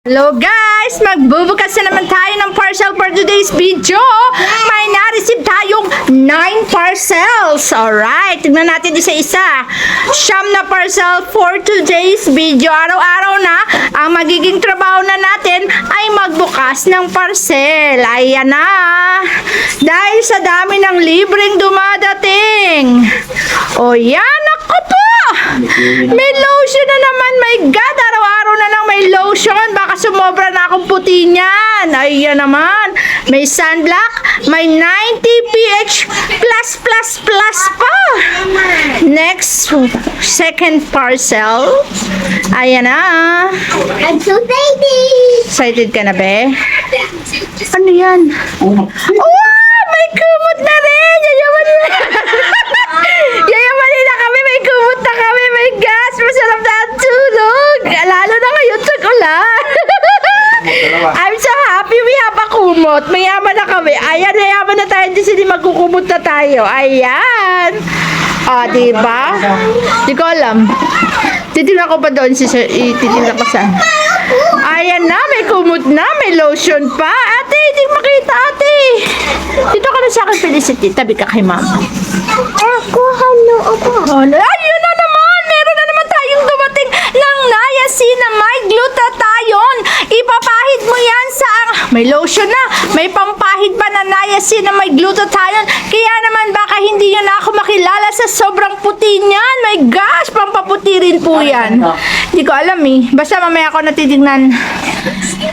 Hello guys! Magbubukas na naman tayo ng parcel for today's video. May na-receive tayong 9 parcels. Alright, tignan natin isa-isa. Siyam na parcel for today's video. Araw-araw na, ang magiging trabaho na natin ay magbukas ng parcel. Ayan na. Dahil sa dami ng libreng dumadating. O yan, ako po! May lotion na naman. My God, lang may lotion. Baka sumobra na akong puti niyan. Ayan naman. May sunblock. May 90 pH plus plus plus pa. Next, second parcel. Ayan na. I'm so excited! Excited ka na, be? Ano yan? Wow! May kumot na rin! Yayaman na! Yayaman na kami! May kumot na kami! May gas! Masarap na ang tulog! Lalo na ngayon sa ulan! I'm so happy we have a kumot. Mayaman na kami. Ayan, mayaman na tayo. Hindi sila magkukumot na tayo. Ayan. O, diba? Di ko alam. Titignan ko pa doon si Sir. Titignan ko saan. Ayan na, may kumot na, may lotion pa. Ate, hindi makita, ate. Dito ka na sa akin, Felicity. Tabi ka kay mama. Ako, ano ako? Oh, ayun na naman! Meron na naman tayong dumating ng niacinamide glutathione. Ipapahid mo yan sa... May lotion na. May pampahid pa na niacinamide glutathione. Kaya naman baka hindi yun na ako makilala sa sobrang puti niyan. My gosh, pampaputi rin po yan. Hindi ko alam eh. Basta mamaya ako natitignan.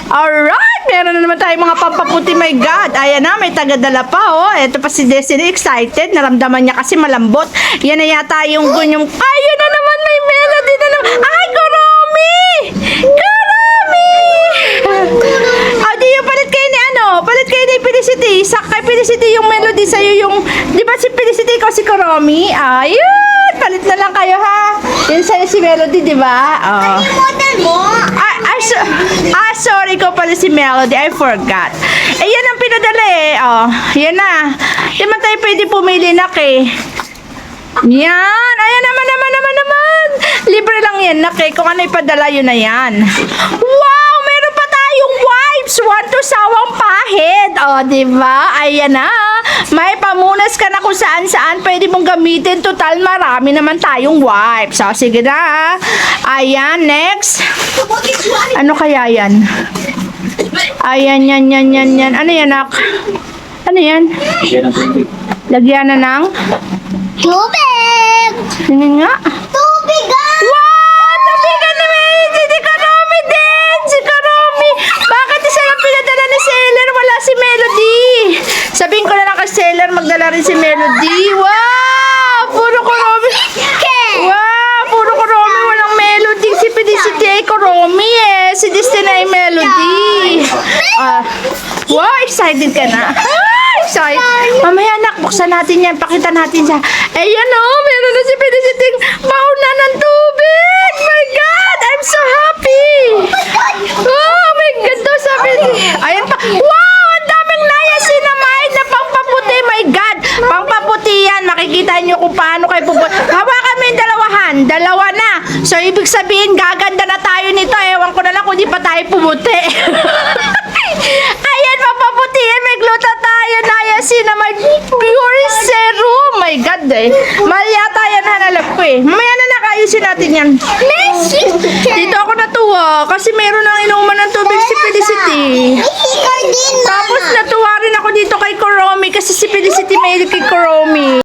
Alright! Meron na naman tayong mga pampaputi. My God! Ayan na, may tagadala pa oh. Ito pa si Destiny excited. Naramdaman niya kasi malambot. Yan na yata yung gunyong... Ayun na naman! May melody na naman! Ay, Kuromi! Kuromi! Ah, di yung palit kayo ni ano? Palit kayo ni Felicity. Sa kay Felicity yung melody sa'yo yung... Di ba si Felicity ikaw si Kuromi? Ayun! Palit na lang kayo ha. Yun sa'yo si Melody, di ba? Oh. Model mo? Ah, ah, so, ah, sorry ko pala si Melody. I forgot. Eh, yan ang pinadala eh. Oh, yan na. Di man tayo pwede pumili na eh. Yan. Ayan naman, naman, naman, naman. Libre lang yan, nak. Kung ano ipadala, yun na yan. Wow! Wipes. One to sawang pahid. O, di ba? Ayan na. May pamunas ka na kung saan-saan pwede mong gamitin. Total, marami naman tayong wipes. O, sige na. Ayan, next. Ano kaya yan? Ayan, yan, yan, yan, yan. Ano yan, nak? Ano yan? Lagyan na ng... Tubig! Tingin nga. Tubig ah! Magdala rin si Melody. Wow! Puro Karomi! Wow! Puro Karomi, walang Melody. Si Felicity ay Karomi eh. Si Destiny ay Melody. Ah, wow! Excited ka na? Ah, excited. Mamaya nak, buksan natin yan. Pakita natin siya. Ayan o, oh, meron na si Felicity mauna ng tubig. My God! I'm so happy! Oh, my God! daw Sabi ni... Ayan pa. Wow! Ang daming niacinamide na pangpaputi. My God! Pangpaputi yan. Makikita niyo kung paano kayo puputi. Hawakan mo yung dalawahan. Dalawa na. So, ibig sabihin, gaganda na tayo nito. Ewan ko na lang kung di pa tayo pumuti. Ayan, papaputi yan. May glutathione, niacinamide, pure serum. My God eh. Mahal yata yan, hanalap ko eh. Mamaya na nakayusin natin yan. Dito ako natuwa kasi meron nang inuman ng tubig